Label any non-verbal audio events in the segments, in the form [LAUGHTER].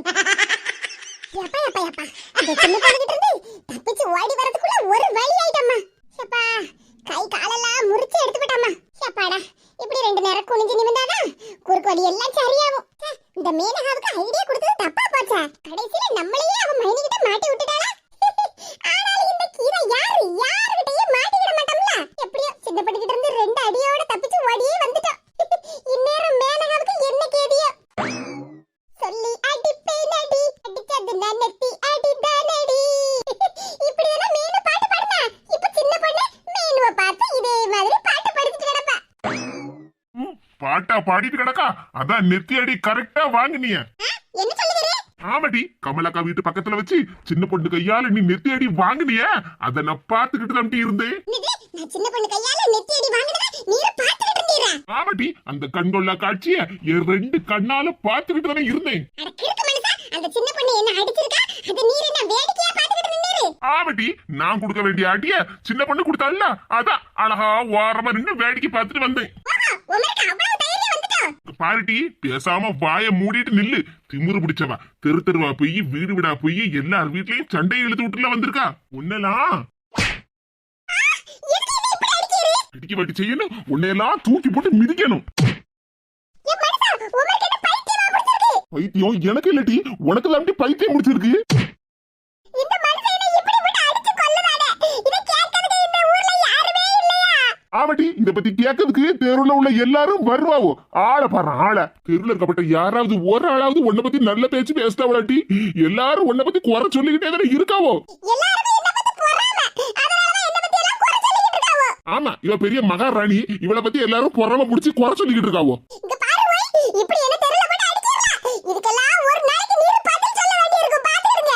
எப்பா எப்பா எப்பா? அந்த சின்ன பொண்ணுகிட்ட இருந்து தப்பிச்சு ஓடி வரதுக்குள்ள ஒரு வழி ஆயிட்டம்மா. எப்பா கை காலெல்லாம் முறிச்சு எடுத்து விட்டாம்மா எப்பாடா இப்படி ரெண்டு நேரம் குனிஞ்சு நிமிந்தாதான் குறுக்கு வழி எல்லாம் சரியாகும் இந்த மேனகாவுக்கு ஐடியா கொடுத்தது தப்பா போச்சா. கடைசியில நம்மளையே அவன் மைனி மாட்டி விட்டுட்டாளா? ஆனால் இந்த கீரை யாரு? மாட்டி மாட்டிக்கிட மாட்டோம்ல. எப்படியோ சின்ன பொண்ணுகிட்ட இருந்து ரெண்டு அடியோட தப்பிச்சு ஓடியே பாடிட்டு கிடக்கா? அதான் நெத்தி அடி கரெக்டா வாங்குனிய. ஆமாடி கமலக்கா வீட்டு பக்கத்துல வச்சு சின்ன பொண்ணு கையால நீ நெத்தி அடி வாங்குனிய. அத நான் பாத்துக்கிட்டு தான் இருந்தேன். ஆமாடி அந்த கண்கொள்ளா காட்சிய என் ரெண்டு கண்ணால பாத்துக்கிட்டு தானே இருந்தேன். ஆமாடி நான் கொடுக்க வேண்டிய அடிய சின்ன பொண்ணு கொடுத்தால அதான் அழகா ஓரமா நின்னு வேடிக்கை பார்த்துட்டு வந்தேன். பாருட்டி பேசாம வாய மூடிட்டு நில்லு. திமிரு பிடிச்சவா. தெரு தெருவா போய் வீடு விடா போய் எல்லார் வீட்லயும் சண்டையை இழுத்து விட்டுல வந்திருக்கா? அடிக்கிறீ அடிக்க வாட்டி செய்யணும். உன்னையெல்லாம் தூக்கி போட்டு மிதிக்கணும். பைத்தியம் எனக்கு இல்லட்டி உனக்கு தான் பைத்தியம் முடிச்சிருக்கு இந்த மனுஷன் என்ன இப்படி போட்டு அடிச்சு கொல்லுறானே இத கேட்கிறதுக்கு இந்த ஊர்ல யாருமே இல்லையா ஆமாட்டி இத பத்தி கேட்கறதுக்கு தெருவுல உள்ள எல்லாரும் வருவாவோ? ஆளை பாரு ஆளை. தெருவுல இருக்கப்பட்ட யாராவது ஒரு ஆளாவது உன்னை பத்தி நல்ல பேச்சு பேசிட்டாவளாட்டி எல்லாரும் உன்னை பத்தி குறை சொல்லிக்கிட்டே தானே இருக்காவோ? ஆமா இவ பெரிய மகாராணி. இவளை பத்தி எல்லாரும் பொறாம புடிச்சு குறை சொல்லிக்கிட்டு இருக்காவோ இங்க பாரு ஓய் இப்படி என்ன தெருல போட்டு அடிக்கிறீங்களா இதுக்கெல்லாம் ஒரு நாளைக்கு நீர் பதில் சொல்ல வேண்டியிருக்கும் பாத்துடுங்க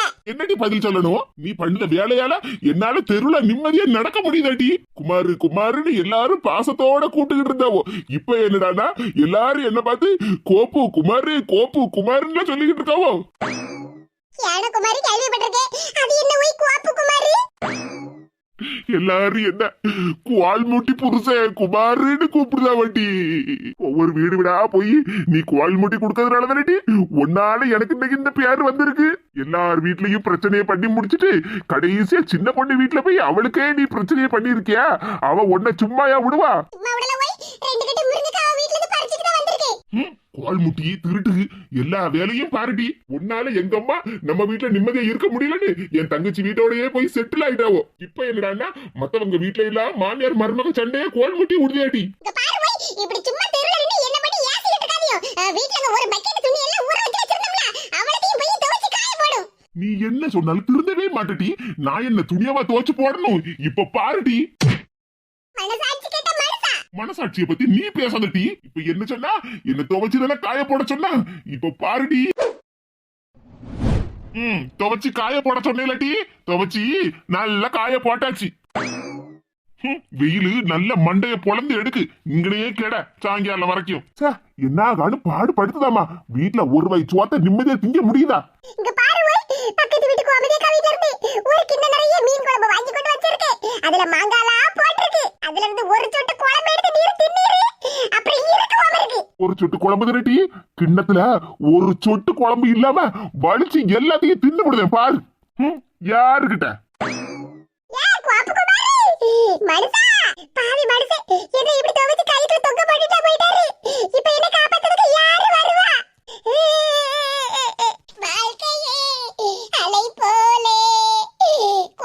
என்னடி பதில் சொல்லணும்? நீ பண்ண வேலையால என்னால தெருல நிம்மதியா நடக்க முடியுதாடி. குமாரு குமாருன்னு எல்லாரும் பாசத்தோட கூட்டுக்கிட்டு இருந்தாவோ? இப்ப என்னடானா எல்லாரும் என்ன பார்த்து கோப்பு குமாரு கோப்பு குமாருன்னு சொல்லிக்கிட்டு இருக்காவோ? குமாரி கேள்விப்பட்டிருக்கேன். அது என்ன குமாரி? எல்லாரும் என்ன குவால் மூட்டி புருஷன் குமாருன்னு கூப்பிடுதா வட்டி ஒவ்வொரு வீடு வீடா போய் நீ குவால் மூட்டி கொடுக்கறதுனால தானே உன்னால எனக்கு இன்னைக்கு இந்த பேர் வந்திருக்கு. எல்லார் வீட்லயும் பிரச்சனையை பண்ணி முடிச்சிட்டு கடைசியா சின்ன பொண்ணு வீட்ல போய் அவளுக்கே நீ பிரச்சனையை பண்ணிருக்கியா அவ உன்னை சும்மாயா விடுவா சும்மா விடல ஓய் ரெண்டு கட்டு முருங்கைக்காய் வீட்ல இருந்து பறிச்சுட்டு தான் வந்திருக்கேன் ம், குவால் முட்டி திருட்டு எல்லா வேலையும் பாருடி. உன்னால எங்க அம்மா நம்ம வீட்ல நிம்மதியா இருக்க முடியலன்னு என் தங்கச்சி வீட்டோடயே போய் செட்டில் ஆயிட்டாவோ. இப்ப என்னடான்னா மத்தவங்க வீட்ல எல்லாம் மாமியார் மருமக சண்டையே கோல் முட்டி இப்படி சும்மா தெருல நின்னு என்ன பண்ணி ஏசிட்டு இருக்காதியோ. அஹ், வீட்ல அங்க ஒரு பக்கெட் துணி எல்லாம் ஊற வச்சு வச்சிருந்தோம்ல அவளத்தையும் போய் துவைச்சு காய போடும். நீ என்ன சொன்னாலும் திருந்தவே மாட்டடி. நான் என்ன துணியாவா துவைச்சு போடணும்? இப்ப பாருடி. மனசாட்சியை பத்தி நீ பேசாதடி. இப்ப என்ன சொன்னா? என்ன துவைச்சு தானே காய போட சொன்னா? இப்ப பாருடி. ம் துவைச்சு காய போட சொன்னேலடி. துவைச்சு நல்லா காய போட்டாச்சு. ஹம், வெயிலு நல்ல மண்டைய பொழந்து எடுக்கு. இங்கனையே கேட சாயங்காலம் வரைக்கும். ச்சே, என்ன காடு பாடுபடுத்துதாமா வீட்டுல ஒரு வயசு சோத்த நிம்மதியா திங்க முடியுதா? பக்கத்து வீட்டு கோமதிக்கா வீட்ல இருந்து ஒரு கிண்ண நிறைய மீன் குழம்பு வாங்கி கொண்டு வச்சிருக்கேன் அதுல மாங்காலா போட்டிருக்கு அதுல இருந்து ஒரு சொட்டு குழம்பு எடுத்து நீர் தின்னீரு அப்புறம் இருக்கு உமருக்கு ஒரு சொட்டு குழம்பு திரட்டி கிண்ணத்துல ஒரு சொட்டு குழம்பு இல்லாம வலிச்சு எல்லாத்தையும் தின்னு விடுதேன் பாரு குமாரி மனுஷா பாவி மனுஷே என்ன இப்படி துவைச்சு கைக்குள்ள தொங்க போட்டுட்டா போயிட்டாரு இப்போ என்ன காப்பாத்துறதுக்கு யாரு வருவா வாழ்க்கையே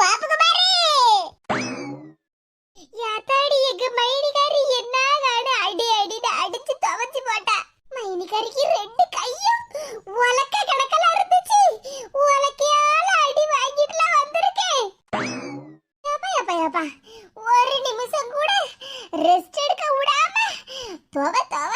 பாப்புக்கு பாரு யாத்தாடி எங்க மைனிகாரி என்ன நாடு அடி அடின்னு அடிச்சு துவச்சு போட்டா. மைனிகாரிக்கு ரெண்டு கையும் உலக்க கணக்கல இருந்துச்சு. உலக்கையால அடி வாங்கிட்டுலாம் வந்திருக்கேன் யப்பா, யப்பா, யப்பா. ஒரு நிமிஷம் கூட ரெஸ்ட் எடுக்க விடாம துவ துவ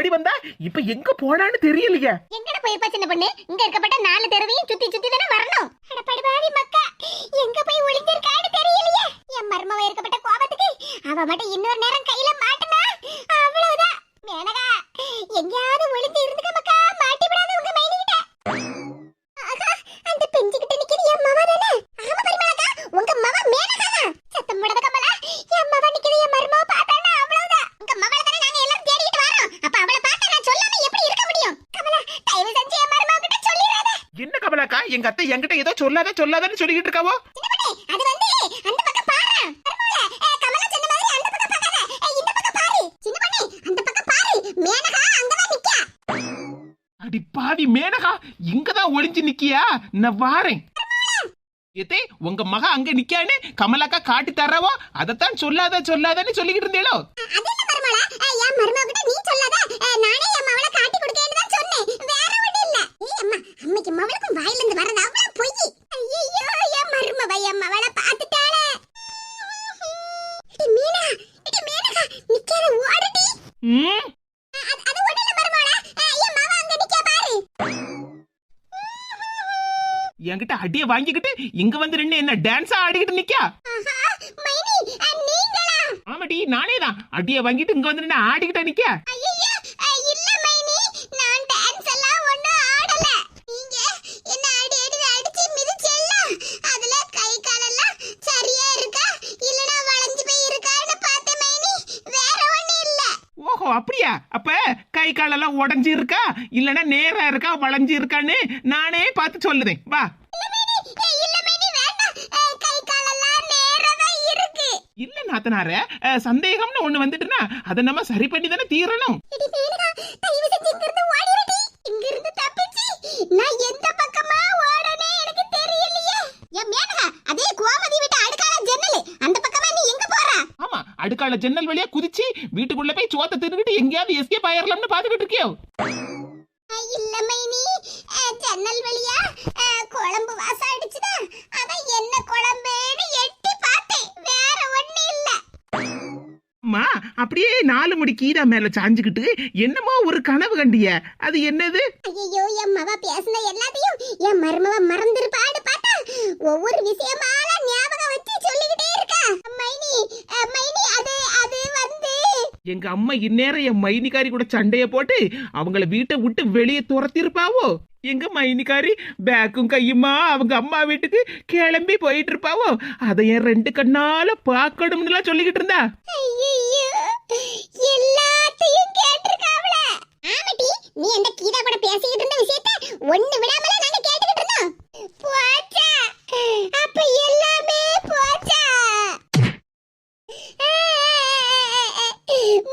ஓடி வந்தா இப்ப எங்க போனான்னு தெரியலையே. எங்கட போயிருப்பா சின்ன பொண்ணு? இங்க இருக்க எங்க அத்தை என்கிட்ட ஏதோ சொல்லாத சொல்லாதன்னு சொல்லிட்டு இருக்காவோ? அடி பாவி மேனகா இங்கதான் ஒளிஞ்சு நிக்கியா? நான் வாரேன். ஏத்தே உங்க மகா அங்க நிக்கான்னு கமலாக்கா காட்டி தர்றவோ? அதைத்தான் சொல்லாத சொல்லாதன்னு சொல்லிக்கிட்டு இருந்தேளோ? என்கிட்ட அடியை வாங்கிக்கிட்டு இங்க வந்து நின்னு என்ன டான்ஸா ஆடிக்கிட்டு நிக்கா ஆமாடி நானே தான் அடியை வாங்கிட்டு இங்க வந்து நின்னு ஆடிக்கிட்ட நிக்கா அப்படியா? அப்ப கை காலெல்லாம் உடஞ்சி இருக்கா? இல்லைன்னா நேரா இருக்கா? வளைஞ்சி இருக்கான்னு நானே பார்த்து சொல்லுதேன். வா. இல்ல நாத்தனார சந்தேகம்னு ஒண்ணு வந்துட்டுனா அதை நம்ம சரி பண்ணி தானே தீரணும் நான் எந்த அதே கோமதி வீட்டு அடுக்கால ஜன்னல். அந்த பக்கமா நீ எங்க போற? ஆமா அடுக்கால ஜன்னல் வழியா குதிச்சு வீட்டுக்குள்ள போய் சோத்த தின்னுட்டு எங்கேயாவது எஸ்கேப் ஆயிரலாம்னு பாத்துக்கிட்டு இருக்கியோ? இல்ல மைனி. ஜன்னல் வழியா குழம்பு வாசம் அடிச்சுதா? என்ன குழம்புன்னு எட்டி பார்த்தேன். வேற ஒண்ணு அம்மா அப்படியே நாலு மணி கீரை மேல சாஞ்சுக்கிட்டு என்னமோ ஒரு கனவு கண்டிய. அது என்னது? ஐயோ என் மவ பேசின எல்லாத்தையும் என் மருமவ மறந்துருப்பாடு பார்த்தா ஒவ்வொரு விஷயமா எங்க அம்மா இந்நேரம் என் மைனிகாரி கூட சண்டைய போட்டு அவங்கள வீட்டை விட்டு வெளியே துரத்திருப்பாவோ? எங்க மைனிகாரி பேக்கும் கையுமா அவங்க அம்மா வீட்டுக்கு கிளம்பி போயிட்டு இருப்பாவோ அதை என் ரெண்டு கண்ணால பாக்கணும்னுலாம் சொல்லிக்கிட்டு இருந்தா. எல்லாத்தையும்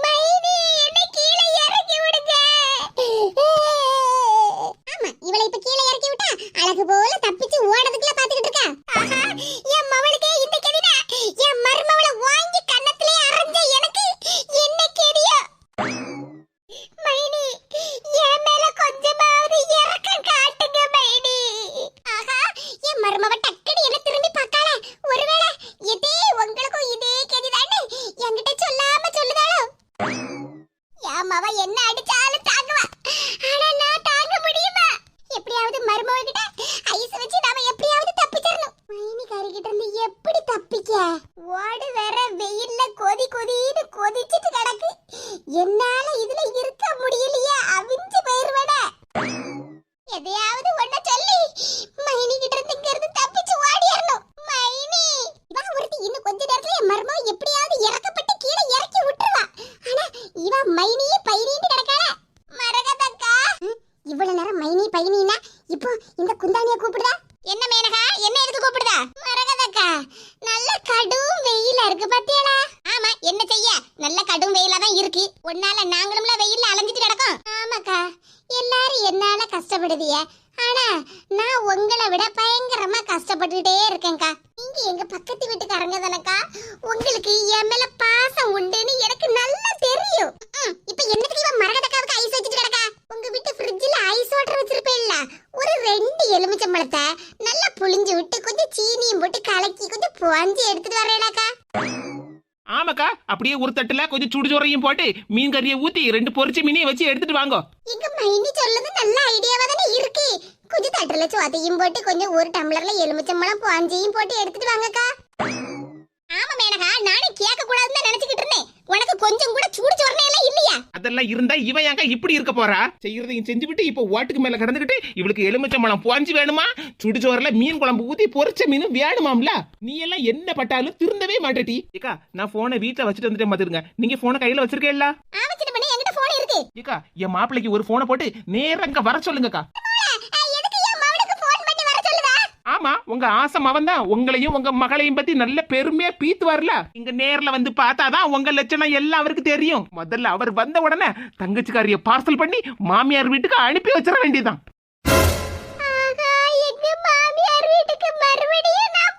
Mẹ எதையாவது எடுத்துட்டு வரேனாக்கா ஆமாக்கா அப்படியே ஒரு தட்டுல கொஞ்சம் சுடுச்சோறையும் போட்டு மீன் கறியை ஊத்தி ரெண்டு பொரிச்ச மீனையும் வச்சு எடுத்துட்டு வாங்க. எங்க மைனி சொல்லுது நல்ல ஐடியாவா தானே இருக்கு. கொஞ்சம் தட்டுல சோத்தையும் போட்டு கொஞ்சம் ஒரு டம்ளர்ல எலுமிச்சம்பழம் பாஞ்சையும் போட்டு எடுத்துட்டு வாங்கக்கா. ஆமா மேனகா நானே கேட்க கூடாதுன்னு நினைச்சுக்கிட்டு இருந்தேன். உனக்கு கொஞ்சம் கூட சூடு சொரணை எல்லாம் இல்லையா? அதெல்லாம் இருந்தா இவன் ஏங்க இப்படி இருக்க போறா? செய்யறதையும் செஞ்சுவிட்டு இப்போ ஓட்டுக்கு மேல கடந்துகிட்டு இவளுக்கு எலுமிச்சம்பழம் புவாஞ்சு வேணுமா? சுடுச்சோறுல மீன் குழம்பு ஊத்தி பொரிச்ச மீன் வேணுமாம்ல? நீ எல்லாம் என்ன பட்டாலும் திருந்தவே மாட்டேடி. ஏக்கா நான் போனை வீட்டுல வச்சுட்டு வந்துட்டேன் பாத்துருங்க நீங்க போனை கையில வச்சிருக்கேல்ல ஆமா சின்ன பண்ணி என்கிட்ட போன் இருக்கு. ஏக்கா என் மாப்பிள்ளைக்கு ஒரு போனை போட்டு நேரா இங்க வர சொல்லுங்கக்கா அஹ், எதுக்கு என் மவனுக்கு போன் பண்ணி வர சொல்லுதா ஆமா உங்க ஆசை மவன் தான். உங்களையும் உங்க மகளையும் பத்தி நல்ல பெருமையா பீத்து வரல இங்க நேர்ல வந்து பார்த்தாதான் உங்க லட்சணம் எல்லாம் அவருக்கு தெரியும். முதல்ல அவர் வந்த உடனே தங்கச்சிக்காரிய பார்சல் பண்ணி மாமியார் வீட்டுக்கு அனுப்பி வச்சிட வேண்டியதுதான். ஆகா, எங்க மாமியார் வீட்டுக்கு மறுபடியும் நான்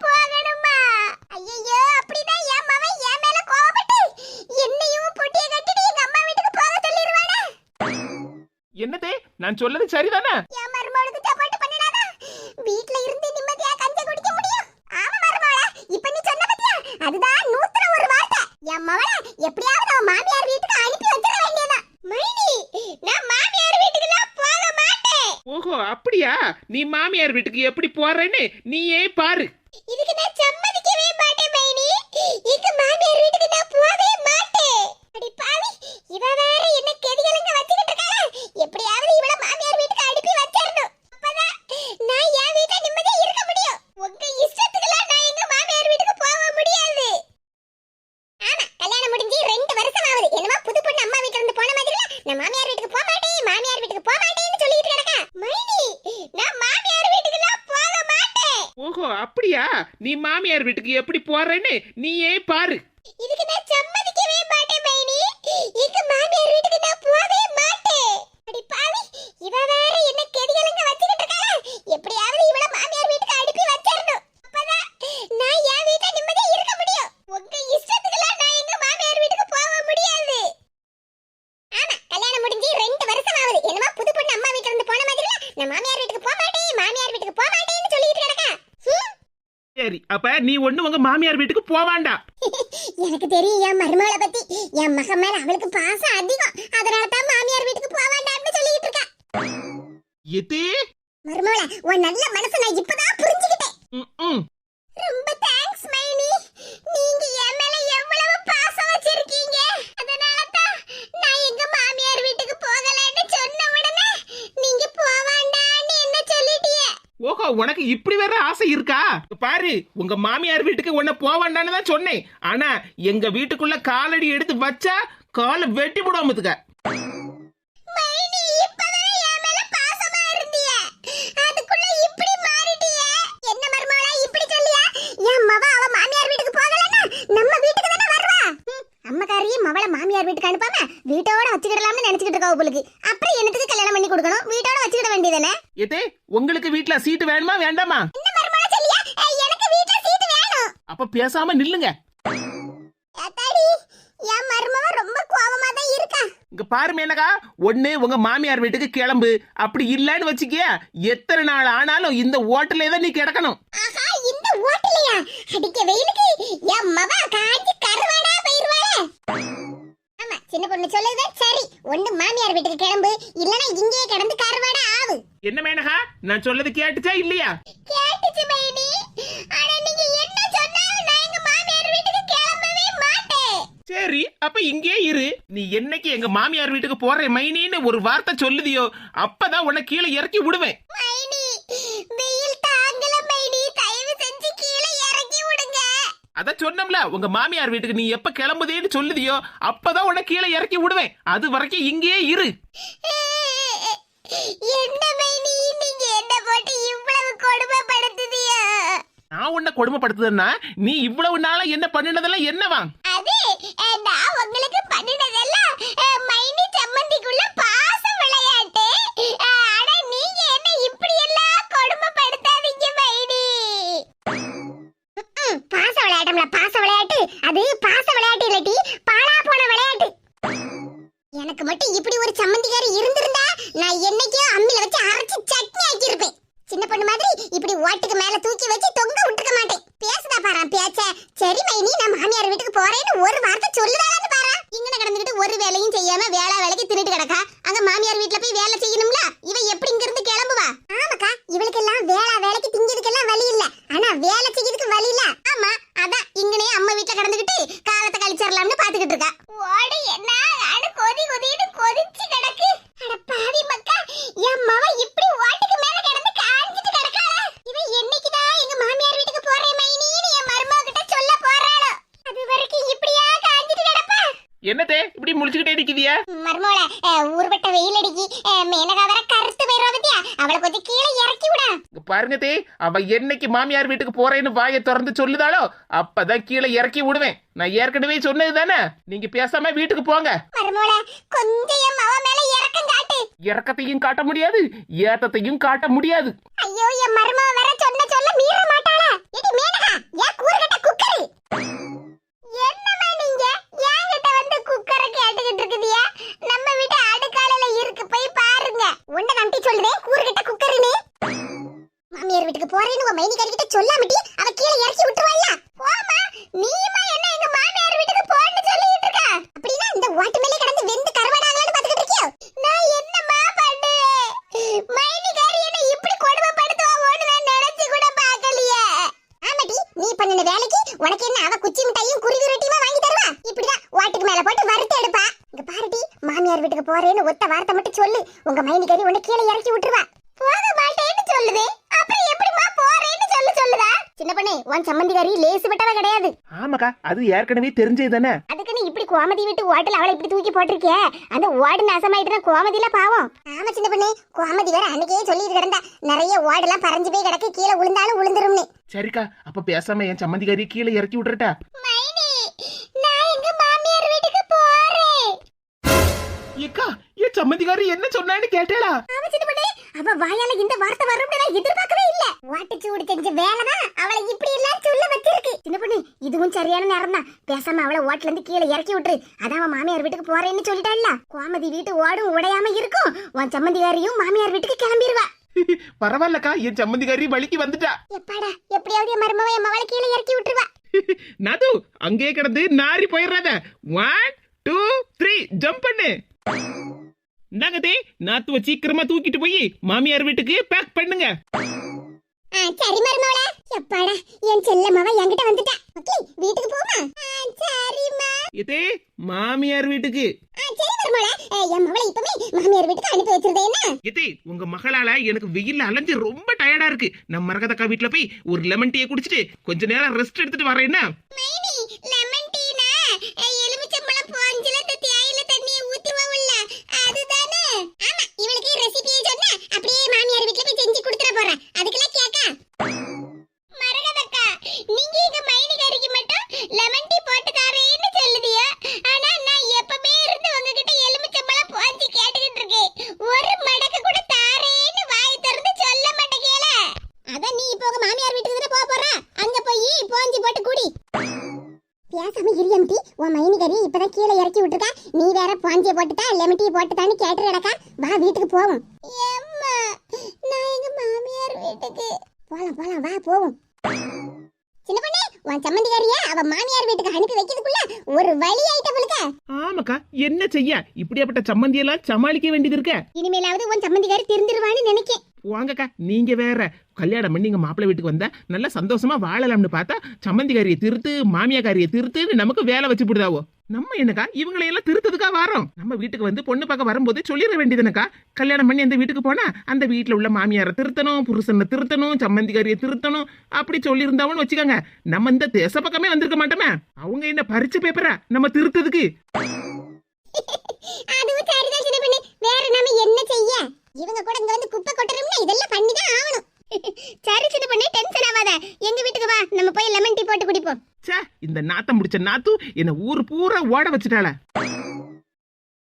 அதுதான் நூத்துல ஒரு வார்த்தை. என் மவள எப்படியாவது அவன் மாமியார் வீட்டுக்கு அனுப்பி வச்சிட வேண்டியதான் மைனி நான் மாமியார் வீட்டுக்கு போக மாட்டேன். ஓஹோ அப்படியா? நீ மாமியார் வீட்டுக்கு எப்படி போறேன்னு நீயே பாரு இதுக்கு நான் சம்மதிக்கவே மாட்டேன் மைனி எங்க மாமியார் வீட்டுக்கு நான் போகவே மாட்டேன் அடி பாவி இவ வேற என்ன கெதிகளுங்க வச்சுக்கிட்டு இருக்காளா எப்படியாவது இவள மாமியார் வீட்டுக்கு அனுப்பி வச்சிரணும் அப்பதான் நான் என் வீட்ல நிம்மதியா இருக்க முடியும் உங்க இஷ்டத்துக்குலாம் நான் எங்க மாமியார் வீட்டுக்கு போக முடியாது ஆமா கல்யாணம் முடிஞ்சு ரெண்டு வருஷம் ஆகுது என்னமா புது பொண்ணு அம்மா வீட்ல இருந்து போன மாதிரி நான் மாமியார் வீட்டுக்கு போக மாட்டேன் மாமியார் வீட்டுக்கு போக மாட்டேன்னு சொல்லிட்டு கிடக்கா மைனி நான் மாமியார் வீட்டுக்கு நான் போக மாட்டேன் ஓஹோ அப்படியா நீ மாமியார் வீட்டுக்கு எப்படி போறேன்னு நீயே பாரு இதுக்கு நான் சம்மதிக்கவே மாட்டேன் மைனி எங்க மாமியார் வீட்டுக்கு நான் போகவே மாட்டேன் அடி பாவி இவ வேற என்ன கெதிகளுங்க வச்சுக்கிட்டு இருக்காளா எப்படியாவது இவள மாமியார் வீட்டுக்கு அனுப்பி வச்சிரணும் அப்பதான் நான் என் வீட்ல நிம்மதியா இருக்க முடியும் உங்க இஷ்டத்துக்குலாம் நான் எங்க மாமியார் வீட்டுக்கு போக முடியாது ஆமா கல்யாணம் முடிஞ்சு ரெண்டு வருஷம் ஆகுது என்னமா புது பொண்ணு அம்மா வீட்ல இருந்து போன மாதிரி நான் மாமியார் வீட்டுக்கு போக மாட்டேன் மாமியார் வீட்டுக்கு போக மாட்டேன்னு சொல்லிட்டு கிடக்கா ஹம். சரி அப்ப நீ ஒண்ணு உங்க மாமியார் வீட்டுக்கு போவாண்டா. [LAUGHS] எனக்கு தெரியும் என் மருமகளை பத்தி. என் மகன் மேல அவளுக்கு பாசம் அதிகம் அதனால தான் மாமியார் வீட்டுக்கு போக வேண்டாம்னு சொல்லிட்டு இருக்கா எது மருமகள உன் நல்ல மனசை நான் இப்பதான் புரிஞ்சுக்கிட்டேன் ம், ம். ரொம்ப தேங்க்ஸ் மைனி நீங்க என் மேல எவ்வளவு பாசம் வச்சிருக்கீங்க அதனால தான் நான் எங்க மாமியார் வீட்டுக்கு போகலன்னு சொன்ன உடனே நீங்க போவாண்டான்னு என்ன சொல்லிட்டீங்க ஓஹோ உனக்கு இப்படி வேற ஆசை இருக்கா? பாரு உங்க மாமியார் வீட்டுக்கு உன்ன போவாண்டான்னு தான் சொன்னேன். ஆனா எங்க வீட்டுக்குள்ள காலடி எடுத்து வச்சா காலை வெட்டி போடாமத்துக்க மைனி இப்பதான் இப்படி என் மாமியார் வீட்டுக்கு வீட்டுக்கு மாமியார் வீட்டுக்கு அனுப்பாம வீட்டோட வச்சுக்கிடலாம்னு நினைச்சுக்கிட்டு இருக்கா உங்களுக்கு அப்புறம் என்னத்துக்கு கல்யாணம் பண்ணி கொடுக்கணும்? வீட்டோட எதே உங்களுக்கு வீட்ல சீட்டு வேணுமா வேண்டாமா? அப்ப பேசாம நில்லுங்க. இங்க பாரு மேனகா ஒண்ணு உங்க மாமியார் வீட்டுக்கு கிளம்பு. அப்படி இல்லன்னு வச்சுக்கிய எத்தனை நாள் ஆனாலும் இந்த ஓட்டலே தான் நீ கிடக்கணும். இந்த ஓட்டலையா அடிக்க வெயிலுக்கு என் மவ காஞ்சி சின்ன பொண்ணு சொல்லுது சரி ஒண்ணு மாமியார் வீட்டுக்கு கிளம்பு. இல்லனா இங்கேயே கிடந்து கருவாடா ஆவு. என்ன மேனகா? நான் சொல்லது கேட்டுச்சா இல்லையா? கேட்டுச்சு மைனி ஆனா நீங்க என்ன சொன்னாலும் நான் எங்க மாமியார் வீட்டுக்கு கிளம்பவே மாட்டேன். சரி அப்ப இங்கே இரு. நீ என்னைக்கு எங்க மாமியார் வீட்டுக்கு போற மைனின்னு ஒரு வார்த்தை சொல்லுதியோ அப்பதான் உன்னை கீழே இறக்கி விடுவேன் மைனி வெயில் தாங்கல மைனி தயவு செஞ்சு கீழே இறக்கி விடுங்க அத சொன்னோம்ல உங்க மாமியார் வீட்டுக்கு நீ எப்ப கிளம்புதேன்னு சொல்லுதியோ அப்பதான் உன்னை கீழே இறக்கி விடுவேன். அது வரைக்கும் இங்கேயே இரு. நான் உன்னை கொடுமைப்படுத்துதுன்னா நீ இவ்வளவு நாளா என்ன பண்ணினதெல்லாம் என்னவா? அது நான் உங்களுக்கு பண்ணினதெல்லாம் பாச விளையாட்டம்ல பாச விளையாட்டு. அது பாச விளையாட்டு இல்லடி பாலா போன விளையாட்டு. எனக்கு மட்டும் இப்படி ஒரு சம்மந்திக்காரி இருந்திருந்தா நான் என்னைக்கோ அம்மில வச்சு அரைச்சு சட்னி ஆக்கியிருப்பேன். சின்ன பொண்ணு மாதிரி இப்படி ஓட்டுக்கு மேல தூக்கி வச்சு தொங்க விட்டுக்க மாட்டேன். பேசுதா பாரு பேச்ச. சரி மைனி நான் மாமியார் வீட்டுக்கு போறேன்னு ஒரு வார்த்தை சொல்லுதாளா செய்யாம வேலை வேலைக்கு திருட்டு கிடக்கா அங்க மாமியார் வீட்ல போய் வேலை செய்யணும்ல இவ எப்படி இங்க இருந்து கிளம்புவா ஆமாக்கா இவளுக்கெல்லாம் வேலை வேலைக்கு திங்கிறதுக்கெல்லாம் வழி இல்ல ஆனா வேலை செய்யறதுக்கு வழி இல்ல ஆமா அதான் இங்கனே அம்மா வீட்ல கிடந்துகிட்டு காலத்தை கழிச்சிடலாம்னு பாத்துக்கிட்டு இருக்கா ஓடு என்ன அடு கொதி கொதின்னு கொதிச்சு கிடக்கு அட பாவி மக்கா என் மவ இப்படி ஓட்டுக்கு மேல கிடந்து காஞ்சிட்டு கிடக்காளா இவன் என்னைக்குதான் எங்க மாமியார் வீட்டுக்கு போறேன் மைனின்னு என் மருமக கிட்ட சொல்ல போறாளோ அது வரைக்கும் இப்படியா காஞ்சிட்டு கிடப்பா என்னத்தே இப்படி முழிச்சுக்கிட்டே நிக்குதியா மர்மோள ஊர்பட்ட வெயில் அடிக்கி அஹ், மேனகா வர கருத்து போயிடுவா பத்தியா அவளை கொஞ்சம் கீழே இறக்கி விட இங்க பாருங்க தே அவ என்னைக்கு மாமியார் வீட்டுக்கு போறேன்னு வாயை திறந்து சொல்லுதாளோ அப்பதான் கீழே இறக்கி விடுவேன். நான் ஏற்கனவே சொன்னது தானே? நீங்க பேசாம வீட்டுக்கு போங்க. இறக்கத்தையும் காட்ட முடியாது ஏத்தத்தையும் காட்ட முடியாது. ஐயோ என் மருமக வர சொன்ன சொல்ல மீற மாட்டாளா. எடி மேனகா ஏன் கூறுகட்ட குக்கரு. என்னம்மா நீங்க? என்கிட்ட வந்து குக்கரை கேட்டுக்கிட்டு இருக்குதியா? நம்ம வீட்டு அடுக்காலையில இருக்கு போய் பாருங்க. உன்னை நம்பி சொல்லுதே கூறுகட்ட குக்கருன்னு. மாமியார் வீட்டுக்கு போறேன்னு உன் மைனி கிட்ட சொல்லாமட்டி அவ கீழே இறக்கி விட்டுருவாள்ல. போமா நீயுமா என்ன எங்க மாமியார் வீட்டுக்கு போன்னு சொல்லிட்டு இருக்க? அப்படின்னா இந்த ஓட்டு மேலே கடந்து வெந்து கருவாடாங்களான்னு பாத்துக்கிட்டு இருக்கியோ? நான் என்னம்மா பண்ணுவேன் கறி என்ன இப்படி கொடுமைப்படுத்துவாவோன்னு நான் நினைச்சு கூட பார்க்கலையே. ஆமாடி நீ பண்ணின வேலைக்கு உனக்கு என்ன அவ குச்சி மிட்டாயும் குருவி ரொட்டியுமா வாங்கி தருவா? இப்படிதான் ஓட்டுக்கு மேல போட்டு வறுத்து எடுப்பா. இங்க பாருடி மாமியார் வீட்டுக்கு போறேன்னு ஒத்த வார்த்தை மட்டும் சொல்லு. உங்க மைனிகாரி உன்னை கீழே இறக்கி விட்டுருவா போக மாட்டேன்னு சொல்லுது அப்புறம் எப்படிமா போறேன்னு சொல்ல சொல்லுதா சின்ன பண்ணே உன் சம்மந்திகாரி லேசு விட்டவ கிடையாது. ஆமாக்கா அது ஏற்கனவே தெரிஞ்சது தானே? அதுக்கு நீ இப்படி கோமதி விட்டு ஓட்டல அவளை இப்படி தூக்கி போட்டிருக்கே அந்த ஓடு நாசமாயிட்டுனா கோமதில பாவம். ஆமா சின்ன பண்ணே கோமதி வேற அன்னைக்கே சொல்லிட்டு கிடந்தா. நிறைய ஓடெல்லாம் பறஞ்சு போய் கிடக்கு கீழே விழுந்தாலும் விழுந்துரும்னு. சரிக்கா அப்ப பேசாம என் சம்மந்திக்காரி கீழே இறக்கி விட்டுறட்டா? மைனி நான் எங்க மாமியார் வீட்டுக்கு போறேன். ஏக்கா என் சம்மந்திக்காரி என்ன சொன்னான்னு கேட்டேளா ஆமா சின்ன பண்ணே அவ வாயால இந்த வார்த்தை வரும்னு நான் எதிர்பார்க்கவே இல்ல. வாட்டு சூடு செஞ்ச வேலைதான் அவளை இப்படி எல்லாம் சொல்ல வச்சிருக்கு. சின்ன பண்ணே இதுவும் சரியான நேரம் தான். பேசாம அவளை ஓட்டுல இருந்து கீழே இறக்கி விட்டுரு. அதான் அவன் மாமியார் வீட்டுக்கு போறேன்னு சொல்லிட்டாள்ல கோமதி வீட்டு ஓடும் உடையாம இருக்கும். உன் சம்மந்திகாரியும் மாமியார் வீட்டுக்கு கிளம்பிடுவா [LAUGHS] பரவாயில்லக்கா என் சம்மந்திக்காரி வழிக்கு வந்துட்டா. எப்பாடா எப்படியாவது என் மருமவ என் மவளை கீழே இறக்கி விட்டுருவா. [LAUGHS] நது அங்கே கிடந்து நாரி போயிடுறாத. ஒன் டூ த்ரீ ஜம்ப் பண்ணு. இந்தாங்க தே நாத்துவ சீக்கிரமா தூக்கிட்டு போய் மாமியார் வீட்டுக்கு பேக் பண்ணுங்க. சரி மருமவளே எப்பாடா என் செல்ல மவ என்கிட்ட வந்துட்டா. ஓகே வீட்டுக்கு போமா? ஆ, சரிம்மா இதே மாமியார் வீட்டுக்கு. சரி மருமவளே என் மவளை இப்பவே மாமியார் வீட்டுக்கு அனுப்பி வச்சிருந்தேன்னா இதே உங்க மகளால எனக்கு வெயில்ல அலைஞ்சு ரொம்ப டயர்டா இருக்கு. நம்ம மரகதக்கா வீட்டுல போய் ஒரு லெமன் டீயை குடிச்சிட்டு கொஞ்ச நேரம் ரெஸ்ட் எடுத்துட்டு வரேன்னா மைனி லெமன் டீனா எலுமிச்சம்பழம் பாஞ்சில இந்த தேயிலை தண்ணியை ஊத்துவாங்கல்ல அதுதானே ஆமா இவளுக்கு ரெசிபியை சொன்னா அப்படியே மாமியார் வீட்ல போய் செஞ்சு கொடுத்துற போறேன் அதுக்கெல்லாம் கேக்க மரகதக்கா நீங்க எங்க மைனிகாரிக்கு மட்டும் லெமன் டீ போட்டு தரேன்னு சொல்லுதியா ஆனா நான் எப்பவே இருந்து உங்ககிட்ட எலுமிச்சம்பழம் பாஞ்சி கேட்டுக்கிட்டு இருக்கேன் ஒரு மடக்கு கூட தாரேன்னு வாய் திறந்து சொல்ல மாட்டேங்கல அதான் நீ இப்போ உங்க மாமியார் வீட்டுக்கு தானே போக போற அங்க போய் போஞ்சி போட்டு குடி பேசாம இரியம்டி உன் மைனிகரி இப்பதான் கீழே இறக்கி விட்டுருக்கா நீ வேற பாஞ்சிய போட்டுட்டா லெமன் டீ போட்டுட்டான்னு கேட்டு கிடக்கா வா வீட்டுக்கு போவோம். நான் எங்க மாமியார் வீட்டுக்கு. போலாம் போலாம் வா போவோம். சின்ன பண்ணே உன் சம்மந்திகாரியா அவ மாமியார் வீட்டுக்கு அனுப்பி வைக்கிறதுக்குள்ள ஒரு வழி ஆயிட்டவளுக்கு ஆமாக்கா என்ன செய்ய? இப்படியாப்பட்ட சம்மந்தியெல்லாம் சமாளிக்க வேண்டியது இருக்க. இனிமேலாவது உன் சம்மந்திகாரி திருந்திருவான்னு நினைக்கேன். வாங்கக்கா நீங்க வேற. கல்யாணம் பண்ணி எங்க மாப்பிள்ளை வீட்டுக்கு வந்தா நல்லா சந்தோஷமா வாழலாம்னு பார்த்தா சம்மந்திக்காரியை திருத்து மாமியாக்காரியை திருத்துன்னு நமக்கு வேலை வச்சு போடுதாவோ. நம்ம என்னக்கா? இவங்களை எல்லாம் திருத்ததுக்கா வரோம். நம்ம வீட்டுக்கு வந்து பொண்ணு பார்க்க வரும்போது சொல்லிட வேண்டியதுனக்கா? கல்யாணம் பண்ணி அந்த வீட்டுக்கு போனா அந்த வீட்டில் உள்ள மாமியாரை திருத்தணும் புருஷனை திருத்தணும் சம்மந்திக்காரியை திருத்தணும் அப்படி சொல்லியிருந்தாவும் வச்சுக்கோங்க. நம்ம இந்த தேச பக்கமே வந்திருக்க மாட்டோமே. அவங்க என்ன பரிச்ச பேப்பரா நம்ம திருத்ததுக்கு. [LAUGHS] அதுவும் சரிதான் சின்ன பண்ணு. வேற நாம என்ன செய்ய? இவங்க கூட இங்க வந்து குப்பை கொட்டணும்னா இதெல்லாம் பண்ணி தான் ஆகணும். [LAUGHS] சரி சின்ன பண்ணு டென்ஷன் ஆகாத. எங்க வீட்டுக்கு வா நம்ம போய் லெமன் டீ போட்டு குடிப்போம். ச்சே இந்த நாத்தம் முடிச்ச நாத்து என்ன ஊர் பூரா ஓட வச்சுட்டாள.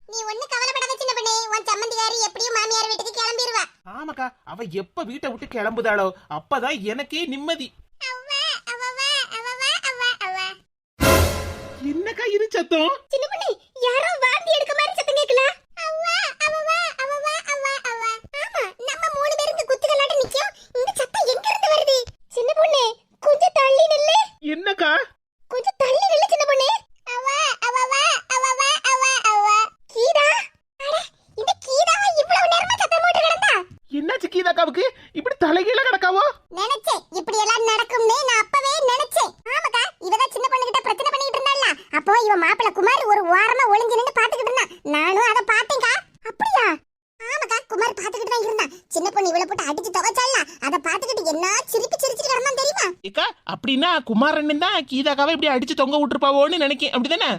நீ ஒண்ணு கவலைப்படாத சின்ன பண்ணு உன் சம்மந்திகாரி எப்படியும் மாமியார் வீட்டுக்கு கிளம்பிடுவா ஆமாக்கா அவ எப்ப வீட்டை விட்டு கிளம்புதாளோ அப்பதான் எனக்கே நிம்மதி. அவ்வா அவவா அவவா. அவ அவ என்னக்கா இது சத்தம்? சின்ன பண்ணு யாரோ வாந்தி எடுக்க மாதிரி சத்தம் கேக்கல அவ்வா அவவா அவவா. அவ அவ ஆமா நம்ம மூணு பேரும் குத்துக்கலாட்ட நிக்கும். இந்த சத்தம் எங்க இருந்து வருது? சின்ன பொண்ணு கொஞ்சம் தள்ளி நில்லு. என்னக்கா? கொஞ்சம் தள்ளி நில்லு சின்ன பொண்ணு. அவ அவ அவ அவ அவ அவ அவ. கீதா? அட இந்த கீதா இவ்வளவு நேரமா சத்தம் என்னாச்சு கீதாக்காவுக்கு? இப்படி தலைகீழ கிடக்காவோ? நினைவு குமாரன் தான் கீதாக்காவை இப்படி அடிச்சு தொங்க விட்டுருப்பாவோன்னு நினைக்கேன். அப்படிதானே?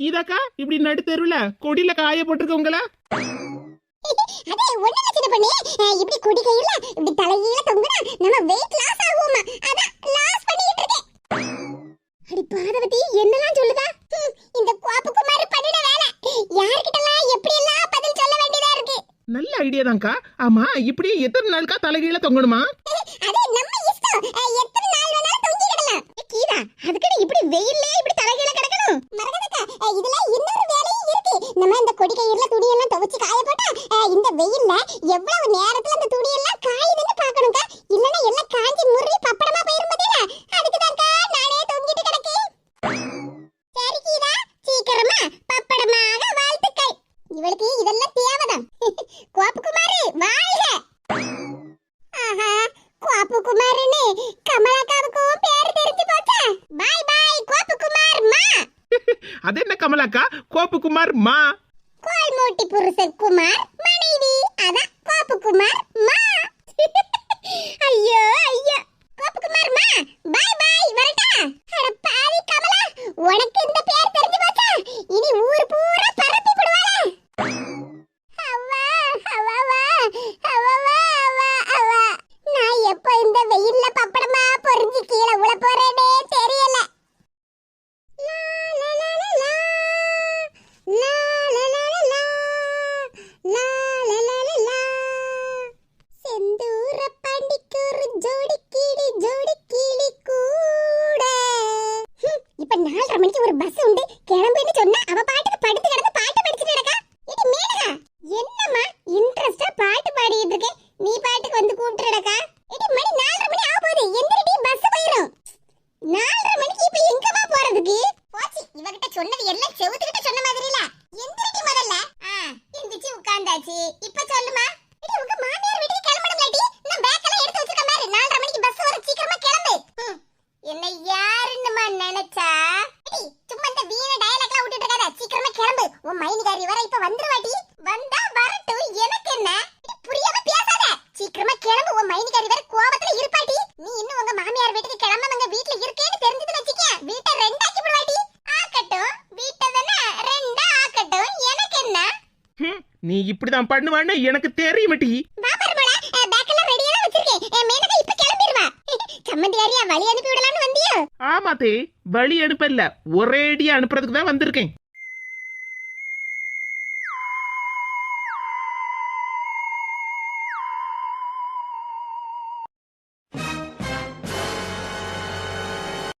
கீதாக்கா? இப்படி நடு தெருவுல கொடியில காய போட்டிருக்கவங்களா? இப்படி குடிக்கையில இப்படி தலையில தொங்குனா நம்ம வெயிட் லாஸ் இந்த கோப்பு குமார் பண்ணின வேலை. யார்கிட்டலாம் எப்படி சொல்ல வேண்டியதா இருக்கு? நல்ல ஐடியா தான்க்கா. ஆமா இப்படி எத்தனை நாளுக்கா தலைகீழ தொங்கணுமா? அது நம்ம இஷ்டம். எத்தனை நாள் வேணாலும் கீதா அதுக்கு இப்படி வெயில்ல இப்படி தலைகீழ கிடக்கணும்? மரகதக்கா இதுல இன்னொரு வேலையும் இருக்கு. நம்ம இந்த கொடி கயிறுல துணி எல்லாம் துவைச்சு காய போட்டா இந்த வெயில்ல எவ்வளவு நேரத்துல அந்த துணி எல்லாம் காயுதுன்னு பார்க்கணும்க்கா. இல்லனா எல்லாம் காஞ்சி முறி பப்படமா போயிரும் பாத்தீங்களா? அதுக்கு தான்க்கா நானே தொங்கிட்டு கிடக்கேன். சரி கீதா. கமலாக்கா கோபுக்குமார் மா. கோல் மூட்டி புருஷன் குமார் இப்படிதான் பண்ணுவான்னு எனக்கு தெரியுமட்டி [LAUGHS] சம்மந்தியாரியா வழி அனுப்பி விடலாம்னு வந்தியோ? ஆமாத்தே வழி அனுப்பல. ஒரேடியா அனுப்புறதுக்கு தான் வந்திருக்கேன்.